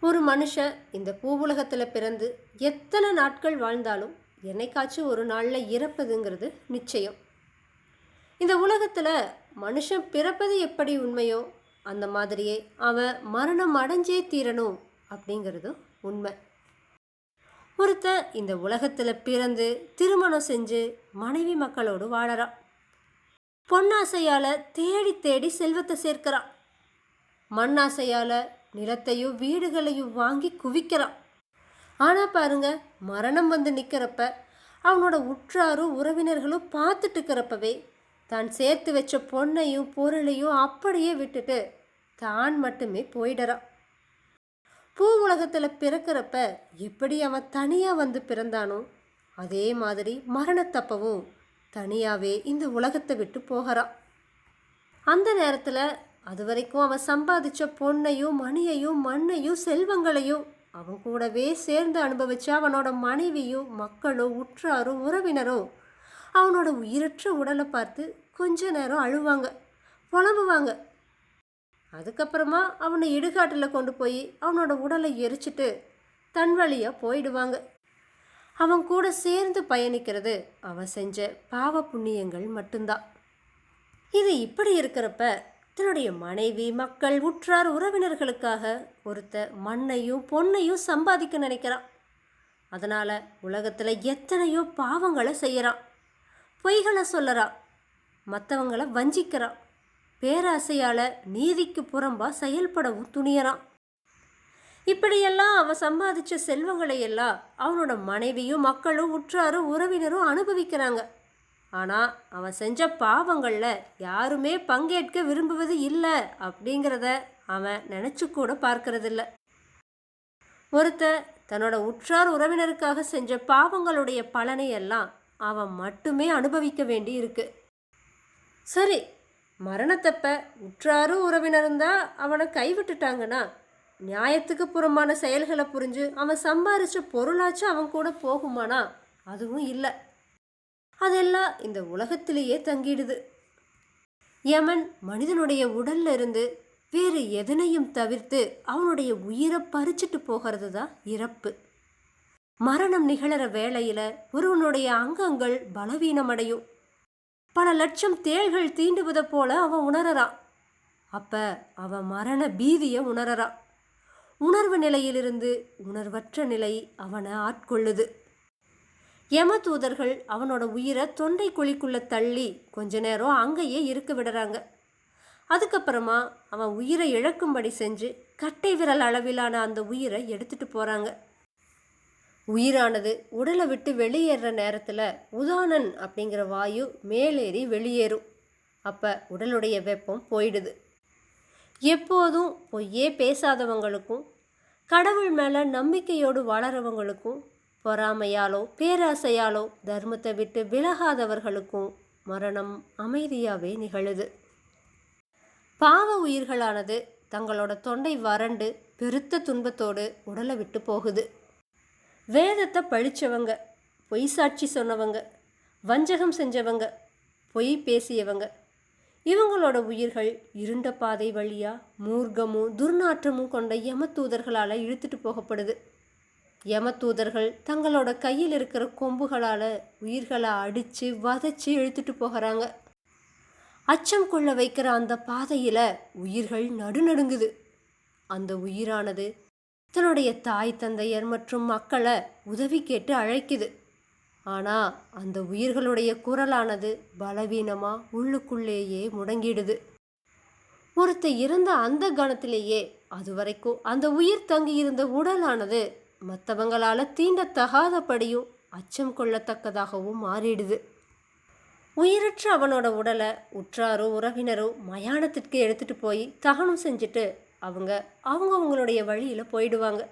ஒரு மனுஷன் இந்த பூவுலகத்தில் பிறந்து எத்தனை நாட்கள் வாழ்ந்தாலும் என்னைக்காச்சும் ஒரு நாளில் இறப்பதுங்கிறது நிச்சயம். இந்த உலகத்தில் மனுஷன் பிறப்பது எப்படி உண்மையோ அந்த மாதிரியே அவன் மரணம் அடைஞ்சே தீரணும் அப்படிங்கிறதும் உண்மை. ஒருத்தன் இந்த உலகத்தில் பிறந்து திருமணம் செஞ்சு மனைவி மக்களோடு வாழறான். பொன்னாசையால் தேடி தேடி செல்வத்தை சேர்க்கிறான். மண்ணாசையால் நிலத்தையும் வீடுகளையும் வாங்கி குவிக்கிறான். ஆனால் பாருங்க மரணம் வந்து நிற்கிறப்ப அவனோட உற்றாரும் உறவினர்களும் பார்த்துட்டு இருக்கிறப்பவே தான் சேர்த்து வச்ச பொண்ணையும் பொருளையும் அப்படியே விட்டுட்டு தான் மட்டுமே போயிடறான். பூ உலகத்தில் பிறக்கிறப்ப எப்படி அவன் தனியாக வந்து பிறந்தானோ அதே மாதிரி மரணத்தப்பவும் தனியாகவே இந்த உலகத்தை விட்டு போகிறான். அந்த நேரத்தில் அது வரைக்கும் அவன் சம்பாதிச்ச பொண்ணையும் மணியையும் மண்ணையும் செல்வங்களையும் அவன் கூடவே சேர்ந்து அனுபவிச்ச அவனோட மனைவியும் மக்களும் உற்றாரும் உறவினரும் அவனோட உயிரற்ற உடலை பார்த்து கொஞ்ச நேரம் அழுவாங்க புலம்புவாங்க. அதுக்கப்புறமா அவனை இடுகாட்டில் கொண்டு போய் அவனோட உடலை எரிச்சிட்டு தன் வழியாக போயிடுவாங்க. அவன் கூட சேர்ந்து பயணிக்கிறது அவன் செஞ்ச பாவ புண்ணியங்கள் மட்டும்தான். இது இப்படி இருக்கிறப்ப தன்னுடைய மனைவி மக்கள் உற்றார் உறவினர்களுக்காக ஒருத்த மண்ணையும் பொண்ணையும் சம்பாதிக்க நினைக்கிறான். அதனால் உலகத்தில் எத்தனையோ பாவங்களை செய்கிறான் பொய்களை சொல்லறான். மற்றவங்களை வஞ்சிக்கிறான். பேராசையால் நீதிக்கு புறம்பாக செயல்படவும் துணியறான். இப்படியெல்லாம் அவன் சம்பாதிச்ச செல்வங்களை எல்லாம் அவனோட மனைவியும் மக்களும் உற்றாரும் உறவினரும் அனுபவிக்கிறாங்க. ஆனால் அவன் செஞ்ச பாவங்களில் யாருமே பங்கேற்க விரும்புவது இல்லை அப்படிங்கிறத அவன் நினச்சி கூட பார்க்கறதில்ல. ஒருத்தன் தன்னோட உற்றார் உறவினருக்காக செஞ்ச பாவங்களுடைய பலனை எல்லாம் அவன் மட்டுமே அனுபவிக்க வேண்டி இருக்கு. சரி மரணத்தப்ப உற்றாரும் உறவினரும் தான் அவனை கைவிட்டுட்டாங்கன்னா நியாயத்துக்கு புறமான செயல்களை புரிஞ்சு அவன் சம்பாரித்த பொருளாச்சும் அவன் கூட போகுமானா? அதுவும் இல்லை. அதெல்லாம் இந்த உலகத்திலேயே தங்கிடுது. யமன் மனிதனுடைய உடல்ல இருந்து வேறு எதனையும் தவிர்த்து அவனுடைய உயிரை பறிச்சிட்டு போகிறது தான் இறப்பு. மரணம் நிகழற வேளையில ஒருவனுடைய அங்கங்கள் பலவீனமடையும். பல லட்சம் தேள்கள் தீண்டுவதை போல அவன் உணரறான். அப்ப அவன் மரண பீதியை உணரறான். உணர்வு நிலையிலிருந்து உணர்வற்ற நிலை அவனை ஆட்கொள்ளுது. யம தூதர்கள் அவனோட உயிரை தொண்டை குழிக்குள்ளே தள்ளி கொஞ்ச நேரம் அங்கேயே இருக்க விடுறாங்க. அதுக்கப்புறமா அவன் உயிரை இழக்கும்படி செஞ்சு கட்டை விரல் அளவிலான அந்த உயிரை எடுத்துட்டு போகிறாங்க உயிரானது உடலை விட்டு வெளியேற நேரத்தில் உதானன் அப்படிங்கிற வாயு மேலேறி வெளியேறும். அப்போ உடலுடைய வெப்பம் போயிடுது. எப்போதும் பொய்யே பேசாதவங்களுக்கும் கடவுள் மேலே நம்பிக்கையோடு வளரவங்களுக்கும் பொறாமையாலோ பேராசையாலோ தர்மத்தை விட்டு விலகாதவர்களுக்கும் மரணம் அமைதியாகவே நிகழுது. பாவ உயிர்களானது தங்களோட தொண்டை வறண்டு பெருத்த துன்பத்தோடு உடலை விட்டு போகுது. வேதத்தை பழிச்சவங்க பொய் சாட்சி சொன்னவங்க வஞ்சகம் செஞ்சவங்க பொய் பேசியவங்க இவங்களோட உயிர்கள் இருண்ட பாதை வழியாக மூர்க்கமும் துர்நாற்றமும் கொண்ட யமத்தூதர்களால் இழுத்துட்டு போகப்படுது. யமத்தூதர்கள் தங்களோட கையில் இருக்கிற கொம்புகளால் உயிர்களை அடித்து வதச்சி இழுத்துட்டு போகிறாங்க. அச்சம் கொள்ள வைக்கிற அந்த பாதையில் உயிர்கள் நடுநடுங்குது. அந்த உயிரானது தன்னுடைய தாய் தந்தையர் மற்றும் மக்களை உதவி கேட்டு அழைக்குது. ஆனால் அந்த உயிர்களுடைய குரலானது பலவீனமாக உள்ளுக்குள்ளேயே முடங்கிடுது. ஒருத்தர் இறந்த அந்த கணத்திலேயே அது வரைக்கும் அந்த உயிர் தங்கியிருந்த உடலானது மற்றவங்களால் தீண்டத்தகாதபடியும் அச்சம் கொள்ளத்தக்கதாகவும் மாறிடுது. உயிரற்ற அவனோட உடலை உற்றாரோ உறவினரோ மயானத்திற்கு எடுத்துட்டு போய் தகனம் செஞ்சுட்டு அவங்க அவங்கவுங்களுடைய வழியில் போயிடுவாங்க.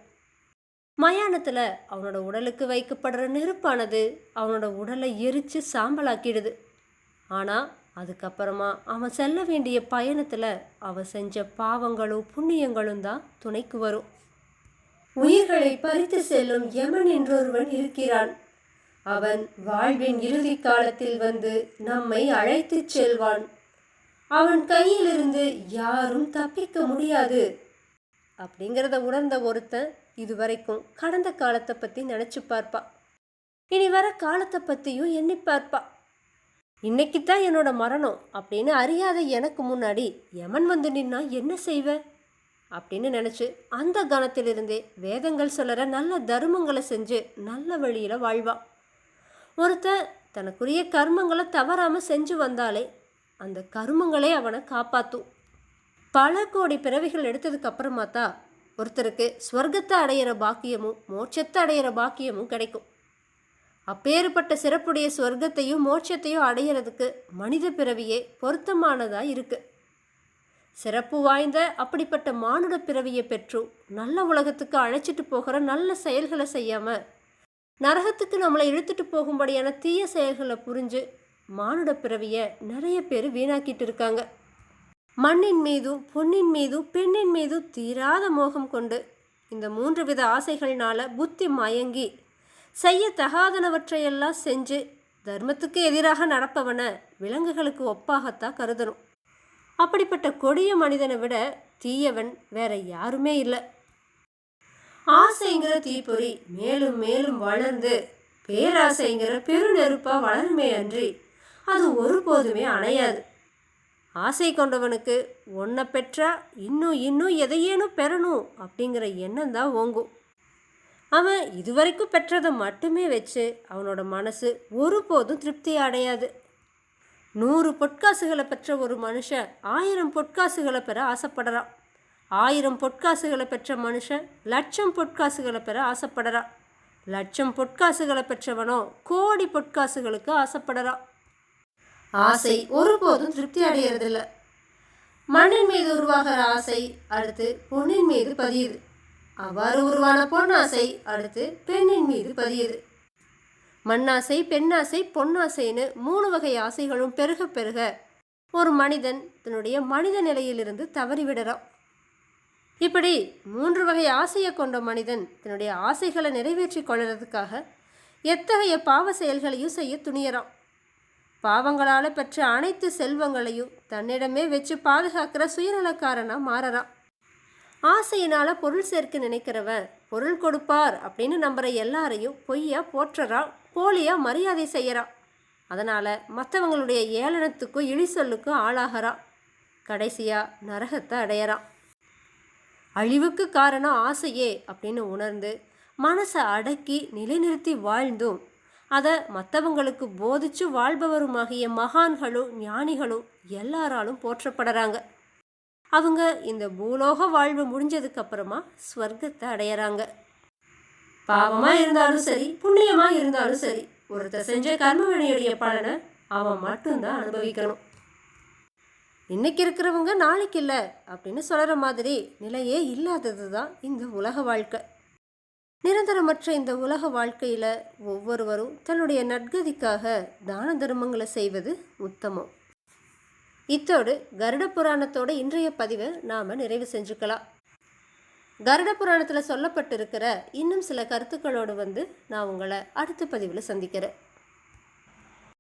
மயானத்தில் அவனோட உடலுக்கு வைக்கப்படுற நெருப்பானது அவனோட உடலை எரித்து சாம்பலாக்கிடுது. ஆனால் அதுக்கப்புறமா அவன் செல்ல வேண்டிய பயணத்தில் அவன் செஞ்ச பாவங்களும் புண்ணியங்களும் தான் துணைக்கு வரும். உயிர்களை பறித்து செல்லும் யமன் என்றொருவன் இருக்கிறான். அவன் வாழ்வின் இறுதி காலத்தில் வந்து நம்மை அழைத்துச் செல்வான். அவன் கையிலிருந்து யாரும் தப்பிக்க முடியாது. அப்படிங்கிறத உணர்ந்த ஒருத்தன் இதுவரைக்கும் கடந்த காலத்தை பற்றி நினச்சி பார்ப்பா. இனி வர காலத்தை பற்றியும் எண்ணி பார்ப்பா. இன்னைக்கு தான் என்னோட மரணம் அப்படின்னு அறியாத எனக்கு முன்னாடி யமன் வந்து நின்னா என்ன செய்வ? அப்படின்னு நினச்சி அந்த கணத்திலிருந்தே வேதங்கள் சொல்லுற நல்ல தர்மங்களை செஞ்சு நல்ல வழியில் வாழ்வான் ஒருத்தன் தனக்குரிய கர்மங்களை தவறாமல் செஞ்சு வந்தாலே அந்த கர்மங்களே அவனை காப்பாற்றும் பல கோடி பிறவிகள் எடுத்ததுக்கு அப்புறமா தான் ஒருத்தருக்கு ஸ்வர்க்கத்தை அடையிற பாக்கியமும் மோட்சத்தை அடையிற பாக்கியமும் கிடைக்கும். அப்பேற்பட்ட சிறப்புடைய ஸ்வர்க்கத்தையும் மோட்சத்தையும் அடையிறதுக்கு மனித பிறவியே பொருத்தமானதாக இருக்குது சிறப்பு வாய்ந்த அப்படிப்பட்ட மானுட பிறவியை பெற்று நல்ல உலகத்துக்கு அழைச்சிட்டு போகிற நல்ல செயல்களை செய்யாம நரகத்துக்கு நம்மளை இழுத்துட்டு போகும்படியான தீய செயல்களை புரிஞ்சு மானுட பிறவியை நிறைய பேர் வீணாக்கிட்டு இருக்காங்க. மண்ணின் மீதும் பொன்னின் மீதும் பெண்ணின் மீதும் தீராத மோகம் கொண்டு இந்த மூன்று வித ஆசைகள்னால புத்தி மயங்கி செய்ய தகாதனவற்றையெல்லாம் செஞ்சு தர்மத்துக்கு எதிராக நடப்பவனை விலங்குகளுக்கு ஒப்பாகத்தான் கருதணும். அப்படிப்பட்ட கொடிய மனிதனை விட தீயவன் வேற யாருமே இல்லை. ஆசைங்கிற தீப்பொறி மேலும் மேலும் வளர்ந்து பேராசைங்கிற பெருநெருப்பாக வளருமே அன்றி அது ஒருபோதுமே அணையாது. ஆசை கொண்டவனுக்கு ஒன்றை பெற்றா இன்னும் இன்னும் எதையேனும் பெறணும் அப்படிங்கிற எண்ணம் தான் ஓங்கும். அவன் இதுவரைக்கும் பெற்றதை மட்டுமே வச்சு அவனோட மனசு ஒருபோதும் திருப்தி அடையாது. நூறு பொற்காசுகளை பெற்ற ஒரு மனுஷன் ஆயிரம் பொற்காசுகளை பெற ஆசைப்படுறான். ஆயிரம் பொற்காசுகளை பெற்ற மனுஷன் லட்சம் பொற்காசுகளை பெற ஆசைப்படுறான். லட்சம் பொற்காசுகளை பெற்றவனோ கோடி பொற்காசுகளுக்கு ஆசைப்படுறான். ஆசை ஒருபோதும் திருப்தி அடையறதில்ல. மண்ணின் மீது உருவாகிற ஆசை அடுத்து பொண்ணின் மீது பதியுது. அவ்வாறு உருவான ஆசை அடுத்து பெண்ணின் மீது பதியுது. மண்ணாசை பெண்ணாசை பொன்னாசைன்னு மூணு வகை ஆசைகளும் பெருக பெருக ஒரு மனிதன் தன்னுடைய மனித நிலையிலிருந்து தவறிவிடுறான் இப்படி மூன்று வகை ஆசையை கொண்ட மனிதன் தன்னுடைய ஆசைகளை நிறைவேற்றி கொள்ளுறதுக்காக எத்தகைய பாவ செயல்களையும் செய்ய துணியறான். பாவங்களால் பெற்ற அனைத்து செல்வங்களையும் தன்னிடமே வச்சு பாதுகாக்கிற சுயநலக்காரனாக மாறறான். ஆசையினால் பொருள் சேர்க்க நினைக்கிறவன் பொருள் கொடுப்பார் அப்படின்னு நம்புகிற எல்லாரையும் பொய்யா போற்றுறான் போலியாக மரியாதை செய்கிறா அதனால் மற்றவங்களுடைய ஏளனத்துக்கும் இழிசொல்லுக்கும் ஆளாகிறா. ஆளாகிறான் நரகத்தை அடையறான் அழிவுக்கு காரணம் ஆசையே அப்படின்னு உணர்ந்து மனசை அடக்கி நிலைநிறுத்தி வாழ்ந்தும் அதை மற்றவங்களுக்கு போதிச்சு வாழ்பவருமாகிய மகான்களும் ஞானிகளும் எல்லாராலும் போற்றப்படுறாங்க. அவங்க இந்த பூலோக வாழ்வு முடிஞ்சதுக்கு அப்புறமா ஸ்வர்க்கத்தை அடையறாங்க. பாவமா இருந்தாலும் சரி புண்ணியமா இருந்தாலும் சரி ஒருத்தர் செஞ்ச கர்மவினையுடைய பலனை அவன் மட்டும்தான் அனுபவிக்கணும். இன்னைக்கு இருக்கிறவங்க நாளைக்கு இல்லை அப்படின்னு சொல்கிற மாதிரி நிலையே இல்லாதது தான் இந்த உலக வாழ்க்கை. நிரந்தரமற்ற இந்த உலக வாழ்க்கையில் ஒவ்வொருவரும் தன்னுடைய நற்கதிக்காக தான தர்மங்களை செய்வது உத்தமம். இத்தோடு கருட புராணத்தோட இன்றைய பதிவை நாம் நிறைவு செஞ்சுக்கலாம். கருட புராணத்தில் சொல்லப்பட்டிருக்கிற இன்னும் சில கருத்துக்களோடு வந்து நான் உங்களை அடுத்த பதிவில் சந்திக்கிறேன்.